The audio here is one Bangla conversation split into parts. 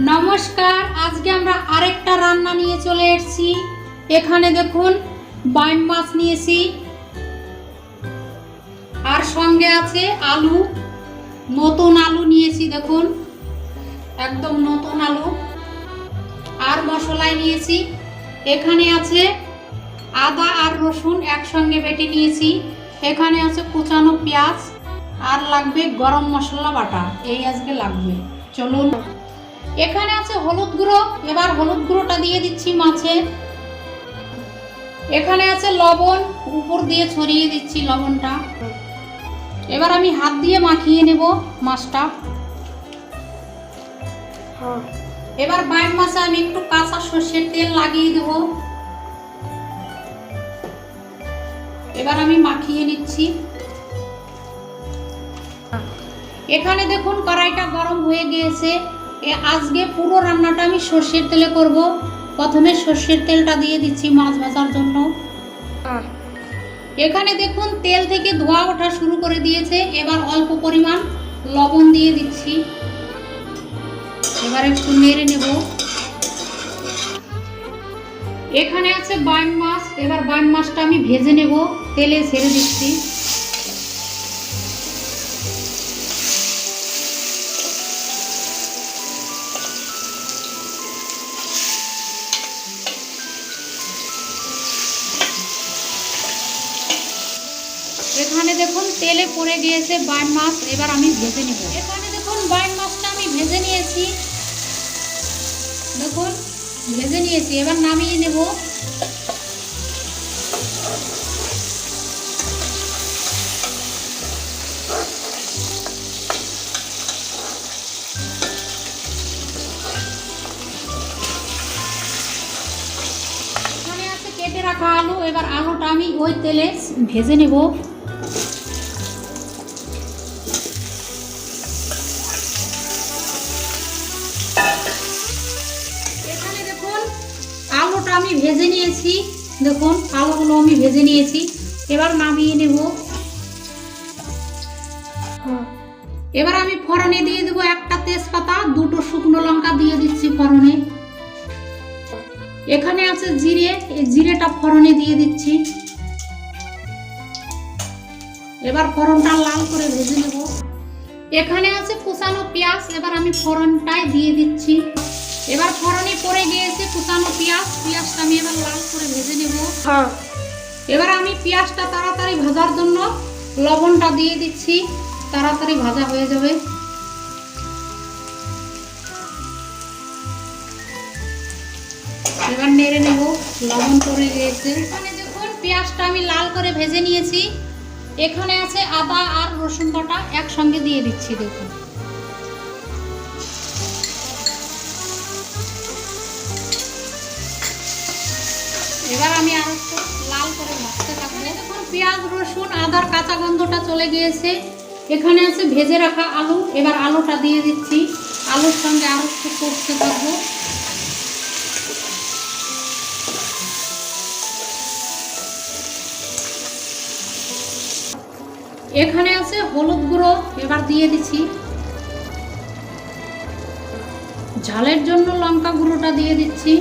নমস্কার, আজকে আমরা আরেকটা রান্না নিয়ে চলে এসেছি। এখানে দেখুন বাইম মাছ নিয়েছি। আর সঙ্গে আছে আলু, নতুন আলু নিয়েছি, দেখুন। একদম নতুন আলু। আর মশলায় নিয়েছি। এখানে আছে আদা আর রসুন একসঙ্গে বেটে নিয়েছি। এখানে আছে কুচানো পেঁয়াজ। আর লাগবে গরম মশলা বাটা। এই আজকে লাগবে। চলুন। এখানে আছে হলুদ গুঁড়ো। এবার হলুদ গুঁড়োটা দিয়ে দিচ্ছি মাছে। এখানে আছে লবণ। উপর দিয়ে ছড়িয়ে দিচ্ছি লবণটা। এবার আমি হাত দিয়ে মাখিয়ে নেব মাছটা। এবার বাইম মাছে আমি একটু কাঁচা সর্ষের তেল লাগিয়ে দেব। এবার আমি মাখিয়ে নিচ্ছি। এখানে দেখুন কড়াইটা গরম হয়ে গিয়েছে। এ আজকে পুরো রান্নাটা আমি সর্ষের তেলে করব। প্রথমে সর্ষের তেলটা দিয়ে দিচ্ছি মাছ ভাজার জন্য। এখানে দেখুন তেল থেকে ধোয়া ওঠা শুরু করে দিয়েছে। এবার অল্প পরিমাণ লবণ দিয়ে দিচ্ছি। এবার একটু নেড়ে নেব। এখানে আছে বাইম মাছ। এবার বাইম মাছটা আমি ভেজে নেব। তেলে ছেড়ে দিচ্ছি। দেখুন, তেলে পড়ে গিয়েছে বাইন মাছ, এবার আমি ভেজে নেব। এখানে দেখুন, বাইন মাছটা আমি ভেজে নিয়েছি। দেখুন, ভেজে নিয়েছি, এবার নামিয়ে নেব। কেটে রাখা আলু, এবার আলুটা আমি ওই তেলে ভেজে নেব। আমি ভেজে নিয়েছি। দেখুন, আলুগুলো আমি ভেজে নিয়েছি। এবার নামিয়ে নেব। এবার আমি ফোড়নে দিয়ে দেবো একটা তেজপাতা, দুটো শুকনো লঙ্কা দিয়ে দিচ্ছি ফোড়নে। এখানে আছে জিরে, এই জিরেটা ফোড়নে দিয়ে দিচ্ছি। এবার ফোড়নটা লাল করে ভেজে নেব। এখানে আছে কুচানো পেঁয়াজ, এবার আমি ফোড়নটাই দিয়ে দিচ্ছি। এবার ফোড়নে পড়ে গিয়েছে কুচানো পেঁয়াজ। পেঁয়াজটা আমি এবার লাল করে ভেজে নেব। এবার আমি পেঁয়াজটা তাড়াতাড়ি ভাজার জন্য লবণটা দিয়ে দিচ্ছি। তাড়াতাড়ি ভাজা হয়ে যাবে। এবার নেড়ে নেব। লবণ পড়ে গিয়েছে। এখানে দেখুন পেঁয়াজটা আমি লাল করে ভেজে নিয়েছি। এখানে আছে আদা আর রসুন বাটা একসঙ্গে দিয়ে দিচ্ছি দেখুন। এবার আমি আর একটু লাল করে ভাজতে থাকব। দেখুন পেঁয়াজ, রসুন, আদার কাঁচা গন্ধটা চলে গিয়েছে। এখানে আছে ভেজে রাখা আলু। এবার আলুটা দিয়ে দিচ্ছি। আলুর সঙ্গে আর একটু করতে থাকব। এখানে আছে হলুদ গুঁড়ো। এবার দিয়ে দিচ্ছি। ঝালের জন্য লঙ্কা গুঁড়োটা দিয়ে দিচ্ছি।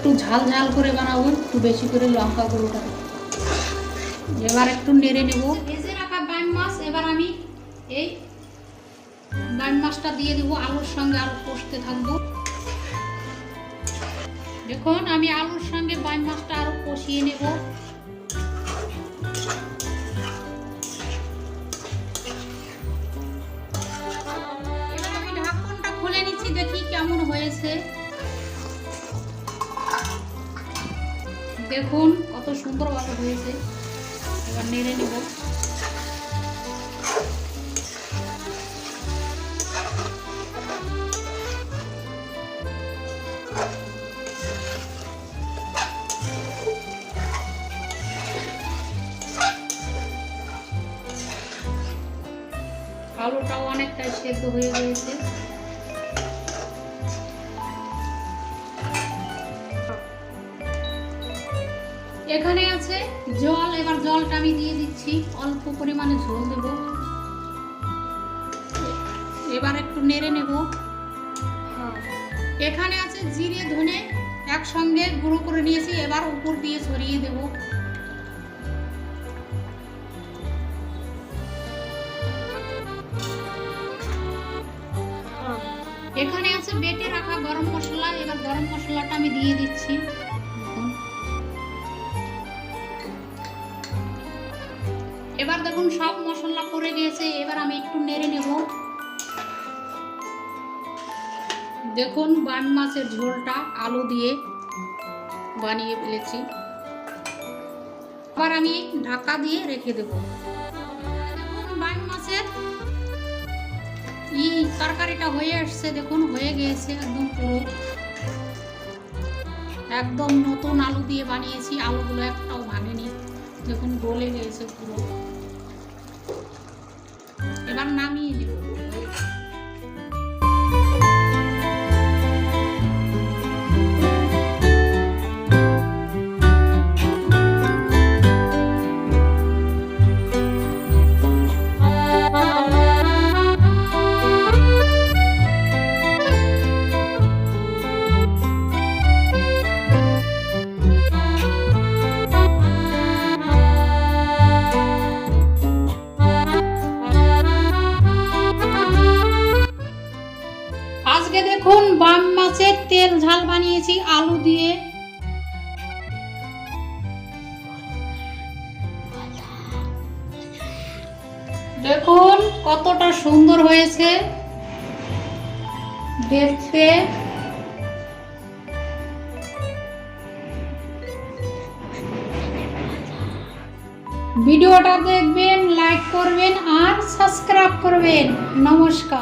একটু ঝাল ঝাল করে বানাবো, একটু বেশি করে লঙ্কা গুঁড়োটা। এবার একটু নেড়ে নেব। ভেজে রাখা বাইম মাছ, এবার আমি এই বাইম মাছটা দিয়ে দেবো, আলুর সঙ্গে আরও কষতে থাকব। দেখুন, আমি আলুর সঙ্গে বাইম মাছটা আরও কষিয়ে নেব। দেখুন কত সুন্দর সুন্দরভাবে হয়েছে। এবার নেড়ে নেব। আলুটাও অনেকটাই সেদ্ধ হয়ে গিয়েছে। এখানে আছে জল, এবার জলটা আমি দিয়ে দিচ্ছি। অল্প পরিমাণে ঝোল দেব। এবার একটু নেড়ে নেব। এখানে আছে জিরে, ধনে একসঙ্গে গুঁড়ো করে নিয়েছি। এবার উপর দিয়ে ছড়িয়ে দেব। এখানে আছে বেটে রাখা গরম মশলা। এবার গরম মশলাটা আমি দিয়ে দিচ্ছি। দেখুন সব মশলা পড়ে গিয়েছে এবার আমি একটু নেড়ে নেব। দেখুন, বান মাছের ঝোলটা আলু দিয়ে বানিয়ে ফেলেছি। আবার আমি ঢাকা দিয়ে রেখে দেব। দেখুন মাছের তরকারিটা হয়ে আসছে, দেখুন, হয়ে গিয়েছে একদম পুরো। একদম নতুন আলু দিয়ে বানিয়েছি, আলুগুলো একটাও ভাঙেনি। দেখুন, গলে গিয়েছে পুরো। এবার নামিয়ে নেব ঝাল বানিয়েছি আলু দিয়ে। দেখুন কতটা সুন্দর হয়েছে। দেখতে। ভিডিওটা দেখবেন লাইক করবেন আর সাবস্ক্রাইব করবেন। নমস্কার।